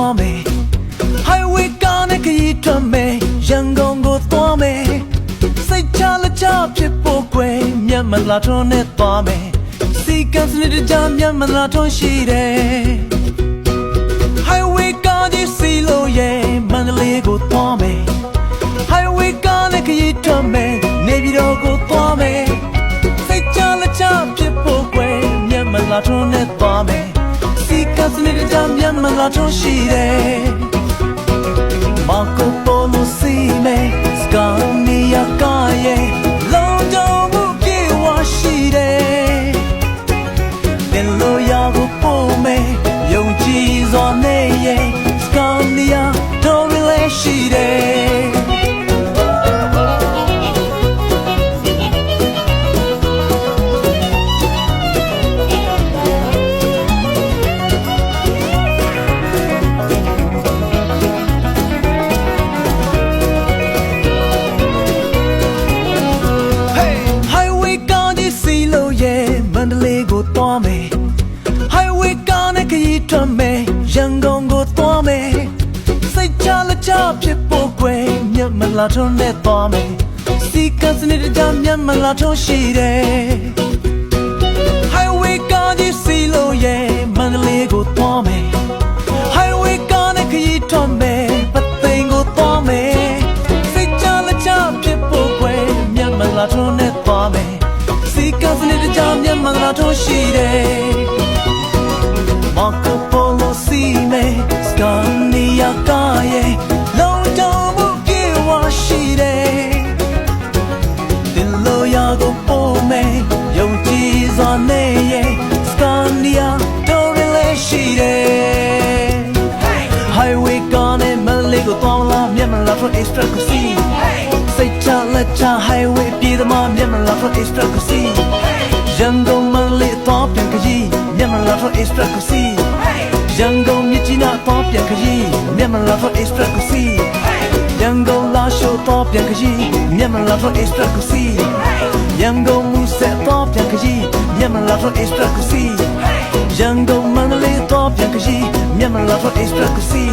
သွားမယ် highway ကနေခရီးထွက်မယ်ရန်ကုန်ကိုသွားမယ်စိတ်ချလက်ချဖြစ်ဖို့ကွယ်မျက်မလာထွန်းနဲ့သွားမယ်စီကံစနစ်တကျမျက်မလာထွန်းရှိတယ် မြတ်မလာထွန်းရှိတယ် Marco Polo Sime Scania Kaye London မှုပြေဝရှိတယ်သင်လိုရာကိုပို့မယ်ယုံကြည်စွာနဲ့ရဲ့ Scania တော်ရလဲရှိတယ် န္တလေးကိုသွားမယ် Highway ကားနဲ့ခရီးထွက်မယ်ရန်ကုန်ကိုသွားမယ်စိတ်ချလက်ချဖြစ်ဖို့ကွယ်မြတ်မလာထွန်းနဲ့သွားမယ်စီကံစနစ်တကြမြတ်မလာထွန်းရှိတယ် Highway ကားကြီးစီလို့ရဲ့မန္တလေးကိုသွားမယ် Highway ကားနဲ့ခရီးထွက်မယ်ပသိမ်ကိုသွားမယ်စိတ်ချလက်ချဖြစ်ဖို့ကွယ်မြတ်မလာထွန်းနဲ့သွားမယ် စီကံစနစ်တကြမြတ်မလာထွန်းရှိတယ် Marco Polo Sime Scania Kaye London မှုပြေဝရှိတယ်တင်လို့ရကိုပို့မယ်ယုံကြည်စွာနဲ့ရဲ့ Scania တော်ရလဲရှိတယ် Highway ကနေမလေးကိုတောင်းလာမြတ်မလာ for extra ကိုစီစိတ်ချလက်ချ Highway ပြေးသမားမြတ်မလာ for extra ကိုစီ ရန်ကုန်မလေးတော့ပြန်ခရီးမြတ်မလာ for extra ကိုစီရန်ကုန်မြစ်ကြီးနားတော့ပြန်ခရီးမြတ်မလာ for extra ကိုစီရန်ကုန်လာရှိုးတော့ပြန်ခရီးမြတ်မလာ for extra ကိုစီရန်ကုန်မူဆက်တော့ပြန်ခရီးမြတ်မလာ for extra ကိုစီရန်ကုန်မန္တလေးတော့ပြန်ခရီးမြတ်မလာ for extra ကိုစီ